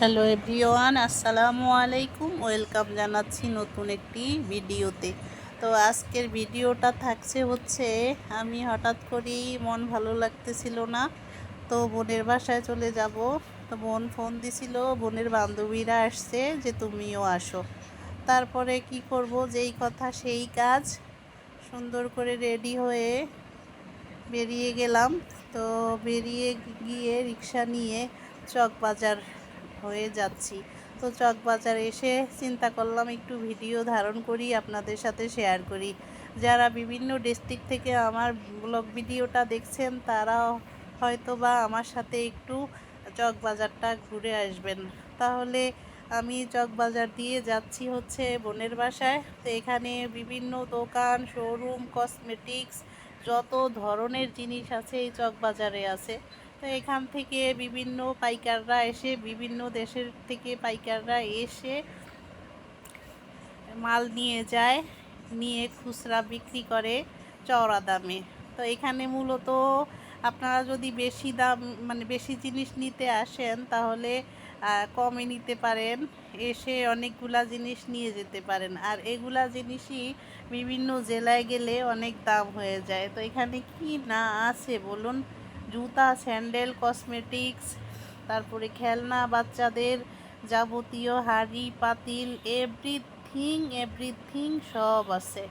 Hello everyone, আসসালামু আলাইকুম। Welcome জানাচ্ছি নতুন একটি ভিডিওতে। তো আজকের ভিডিওটা থাকছে হচ্ছে, আমি হঠাৎ করেই মন ভালো লাগতেছিল না, তো বোনের বাসায় চলে যাব। তো বোন ফোন দিছিল, বোনের বান্ধবীরা আসছে যে তুমিও আসো। তারপরে কি করব, যেই কথা সেই কাজ, সুন্দর করে রেডি হয়ে বেরিয়ে গেলাম। তো বেরিয়ে গিয়ে রিক্সা নিয়ে চকবাজার হয়ে যাচ্ছি। তো চকবাজার এসে চিন্তা করলাম, একটু ভিডিও ধারণ করি, আপনাদের সাথে শেয়ার করি। যারা বিভিন্ন ডিস্ট্রিক্ট থেকে আমার ব্লগ ভিডিওটা দেখছেন তারা হয়তো বা আমার সাথে একটু চকবাজারটা ঘুরে আসবেন। তাহলে আমি চকবাজার দিয়ে যাচ্ছি হচ্ছে বোনের বাসায়। তো এখানে বিভিন্ন দোকান শোরুম কসমেটিক্স যত ধরনের জিনিস আছে এই চকবাজারে আছে। তো এখান থেকে বিভিন্ন পাইকাররা এসে, বিভিন্ন দেশের থেকে পাইকাররা এসে মাল নিয়ে যায়, নিয়ে খুচরা বিক্রি করে চওড়া দামে। তো এখানে মূলত আপনারা যদি বেশি দাম মানে বেশি জিনিস নিতে আসেন, তাহলে কমে নিতে পারেন, এসে অনেকগুলা জিনিস নিয়ে যেতে পারেন। আর এগুলা জিনিসই বিভিন্ন জেলায় গেলে অনেক দাম হয়ে যায়। তো এখানে কি না আছে বলুন? জুতা, স্যান্ডেল, কসমেটিক্স, তারপরে খেলনা, বাচ্চাদের যাবতীয় হাড়ি, পাতিল এভরিথিং এভরিথিং সব আছে।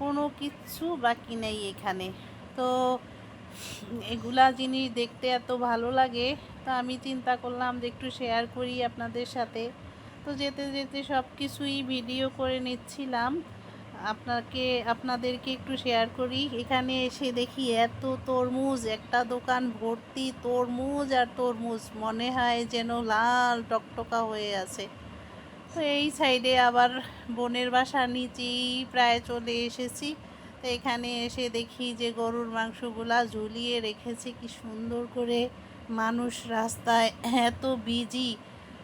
কোনো কিচ্ছু বাকি নেই এখানে। তো এগুলা জিনিস দেখতে এত ভালো লাগে, তা আমি চিন্তা করলাম যে একটু শেয়ার করি আপনাদের সাথে। তো যেতে যেতে সব কিছুই ভিডিও করে নিচ্ছিলাম। আপনাকে, আপনাদেরকে একটু শেয়ার করি। এখানে এসে দেখি এত তরমুজ, একটা দোকান ভর্তি তরমুজ আর তরমুজ। মনে হয় যেন লাল টকটকা হয়ে আছে। তো এই সাইডে আবার বনের বাসার নিচেই প্রায় চলে এসেছি। তো এখানে এসে দেখি যে গরুর মাংসগুলা ঝুলিয়ে রেখেছে। কি সুন্দর করে মানুষ রাস্তায় এত বিজি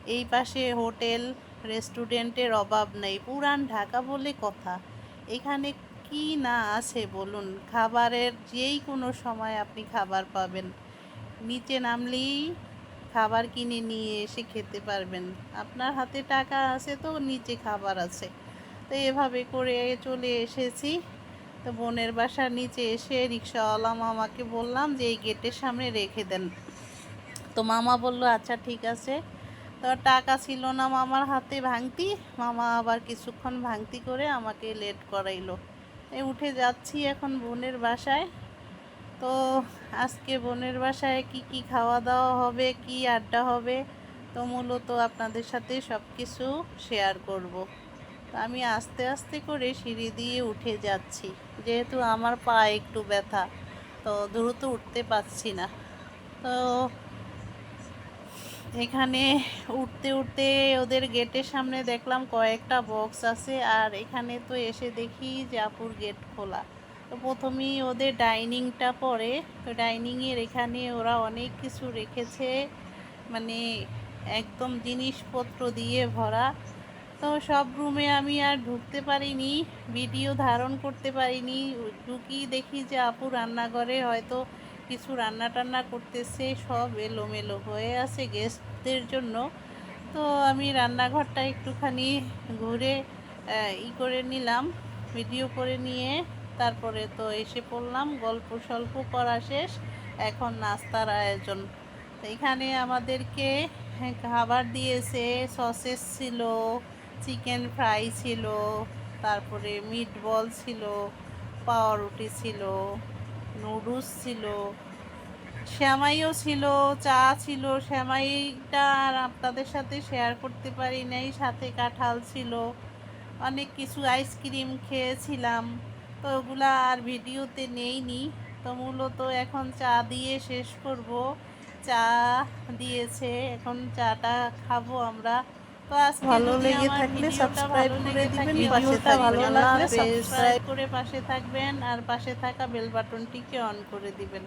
এই পাশে হোটেল রেস্টুরেন্টের অভাব নেই। পুরান ঢাকা বলে কথা। এখানে কি না আছে বলুন? খাবারের যেই কোনো সময় আপনি খাবার পাবেন। নিচে নামলেই খাবার কিনে নিয়ে এসে খেতে পারবেন। আপনার হাতে টাকা আছে তো, নিচে খাবার আছে। তো এভাবে করে চলে এসেছি। তো বোনের বাসার নিচে এসে রিক্সাওয়ালা মামাকে বললাম যে, এই গেটের সামনে রেখে দেন। তো মামা বলল আচ্ছা ঠিক আছে। তো টাকা ছিল না মামার হাতে ভাঙতি। মামা আবার কিছুক্ষণ ভাঙতি করে আমাকে লেট করাইলো। এই উঠে যাচ্ছি এখন বোনের বাসায়। তো আজকে বোনের বাসায় কি কি খাওয়া দাওয়া হবে, কি আড্ডা হবে, তো মূলত আপনাদের সাথে সব কিছু শেয়ার করব। তো আমি আস্তে আস্তে করে সিঁড়ি দিয়ে উঠে যাচ্ছি। যেহেতু আমার পা একটু ব্যথা, তো দ্রুত উঠতে পারছি না। তো এখানে উঠতে উঠতে ওদের গেটের সামনে দেখলাম কয়েকটা বক্স আছে, আর এখানে তো এসে দেখি যে আপুর গেট খোলা। তো প্রথমেই ওদের ডাইনিংটা পরে, তো ডাইনিংয়ের এখানে ওরা অনেক কিছু রেখেছে মানে একদম জিনিসপত্র দিয়ে ভরা। তো সব রুমে আমি আর ঢুকতে পারিনি ভিডিও ধারণ করতে পারিনি। ঢুকি দেখি যে আপু রান্নাঘরে হয়তো কিছু রান্না টান্না করতেছে, সব এলোমেলো হয়ে আছে গেস্টদের জন্য। তো আমি রান্নাঘরটা একটুখানি ঘুরে ই করে নিলাম ভিডিও করে নিয়ে তারপরে তো এসে পড়লাম, গল্প স্বল্প করা শেষ, এখন নাস্তার আয়োজন। তো এখানে আমাদেরকে খাবার দিয়েছে, সসেস ছিল, চিকেন ফ্রাই ছিল, তারপরে মিট বল ছিল পাউরুটি ছিল নুডলস ছিল, শ্যামাইও ছিল, চা ছিল, শ্যামাইটা আর আপনাদের সাথে শেয়ার করতে পারি নাই, সাথে কাঁঠাল ছিল, অনেক কিছু আইসক্রিম খেয়েছিলাম, তো ওগুলা আর ভিডিওতে নেইনি, তো মূলত এখন চা দিয়ে শেষ করব, চা দিয়েছে, এখন চাটা খাব আমরা। তো আজকে ভালো লেগে থাকলে সাবস্ক্রাইব করে দিবেন, ভিডিওটা ভালো লাগলে সাবস্ক্রাইব করে পাশে থাকবেন আর পাশে থাকা বেল বাটনটিকে অন করে দিবেন।